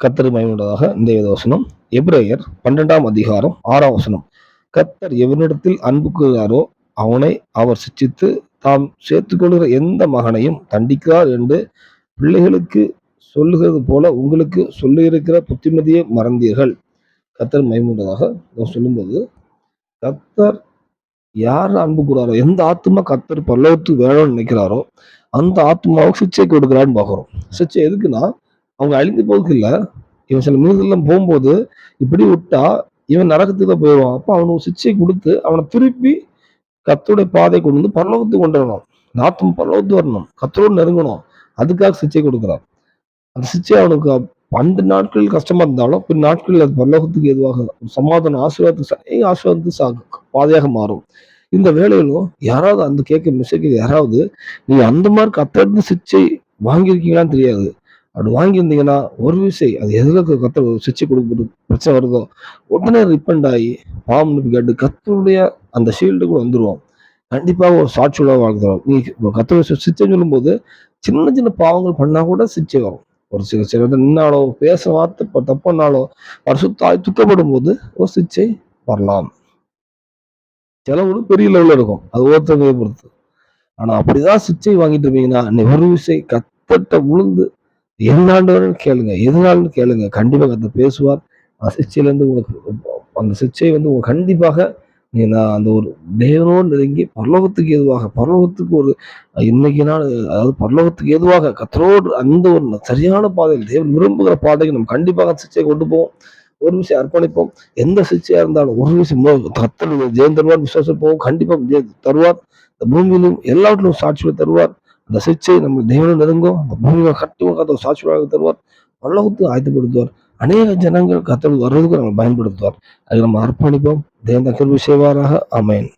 கத்தர் மயமுள்ளதாக இந்த வசனம். எப்ரேயர் பன்னெண்டாம் அதிகாரம் ஆறாம் வசனம். கத்தர் எவனிடத்தில் அன்பு கூறுகிறாரோ அவனை அவர் சிச்சித்து தாம் சேர்த்துக்கொள்கிற எந்த மகனையும் தண்டிக்கிறார் என்று பிள்ளைகளுக்கு சொல்லுகிறது போல உங்களுக்கு சொல்லியிருக்கிற புத்திமதியை மறந்தீர்கள். கத்தர் மயமுண்டதாக சொல்லும்போது கத்தர் யார் அன்பு கூறாரோ எந்த ஆத்மா கத்தர் பல்லவத்து வேணும்னு நினைக்கிறாரோ அந்த ஆத்மாவுக்கு சிச்சை கொடுக்குறான்னு பார்க்குறோம். சிச்சை எதுக்குன்னா அவங்க அழிந்து போகுது இல்லை இவன் சில மிருகங்கள்லாம் போகும்போது இப்படி விட்டா இவன் நரகத்துக்கு தான் போயிடுவான். அப்போ அவனுக்கு சிக்ஷை கொடுத்து அவனை திருப்பி கத்தோடைய பாதை கொண்டு வந்து பரலோகத்துக்கு கொண்டு வரணும். நாத்தம் பரலோகத்து வரணும். கத்தரோடு நெருங்கணும். அதுக்காக சிச்சை கொடுக்குறான். அந்த சிக்ஷை அவனுக்கு அந்த நாட்கள் கஷ்டமா இருந்தாலும் பின் நாட்களில் அது பரலோகத்துக்கு எதுவாக சமாதானம் ஆசீர்வாதத்துக்கு ஆசீர்வாதத்துக்கு பாதையாக மாறும். இந்த வேலையிலும் யாராவது அந்த கேட்க மிஸ்டேக் யாராவது நீ அந்த மாதிரி கத்திருந்து சிச்சை வாங்கியிருக்கீங்களான்னு தெரியாது. அப்படி வாங்கியிருந்தீங்கன்னா ஒரு விசை அது எதுக்கு கத்த சிச்சை கொடுக்குறது பிரச்சனை வருதோ? உடனே ரிப்பண்ட் ஆகி பாவம் கேட்டு கத்தருடைய அந்த ஷீல்டு கூட வந்துருவோம். கண்டிப்பாக ஒரு சாட்சியோட வாழ்ந்துடும் நீ கத்த சிச்சை சொல்லும்போது சின்ன சின்ன பாவங்கள் பண்ணால் கூட சிச்சை வரும். ஒரு சில சில நின்னாலோ பேச வார்த்தை இப்போ தப்புனாலோ வருஷத்தாய் துக்கப்படும் போது ஒரு சிச்சை வரலாம். செலவு பெரிய லெவலில் இருக்கும். அது ஒருத்தவங்க பொறுத்து. ஆனால் அப்படிதான் சிச்சை வாங்கிட்டு இருப்பீங்கன்னா நீ ஒரு விசை கத்தட்ட உளுந்து என்னாண்டு கேளுங்க. எதுனாலும் கேளுங்க. கண்டிப்பாக கத்த பேசுவார். சிச்சையிலேருந்து உங்களுக்கு அந்த சிச்சை வந்து உங்களுக்கு கண்டிப்பாக நான் அந்த ஒரு தேவனோடு நெருங்கி பரலோகத்துக்கு எதுவாக பரலோகத்துக்கு ஒரு இன்னைக்கு நாள் அதாவது பரலோகத்துக்கு எதுவாக கத்தரோடு அந்த ஒரு சரியான பாதையில் தேவன் விரும்புகிற பாதைக்கு நம்ம கண்டிப்பாக சிச்சையை கொண்டு போவோம். ஒரு விஷயம் அர்ப்பணிப்போம். எந்த சிச்சையா இருந்தாலும் ஒரு விஷயம் கத்தர் ஜெயம் தருவார் விசுவாசம் போவோம் கண்டிப்பாக தருவார் இந்த பூமியிலும் எல்லாவற்றிலும் சாட்சியை தருவார். அந்த சிச்சை நம்ம தெய்வம் நெருங்கும் அந்த பூமியை கட்டுவோம் கத்த சாட்சியாக தருவார் பல்லவத்துக்கு ஆயத்தப்படுத்துவார். அநேக ஜனங்கள் கத்தல் வர்றதுக்கு நம்ம பயன்படுத்துவார். அதுக்கு நம்ம அர்ப்பணிப்போம். தேவன் கருவி செய்வாராக. அமேன்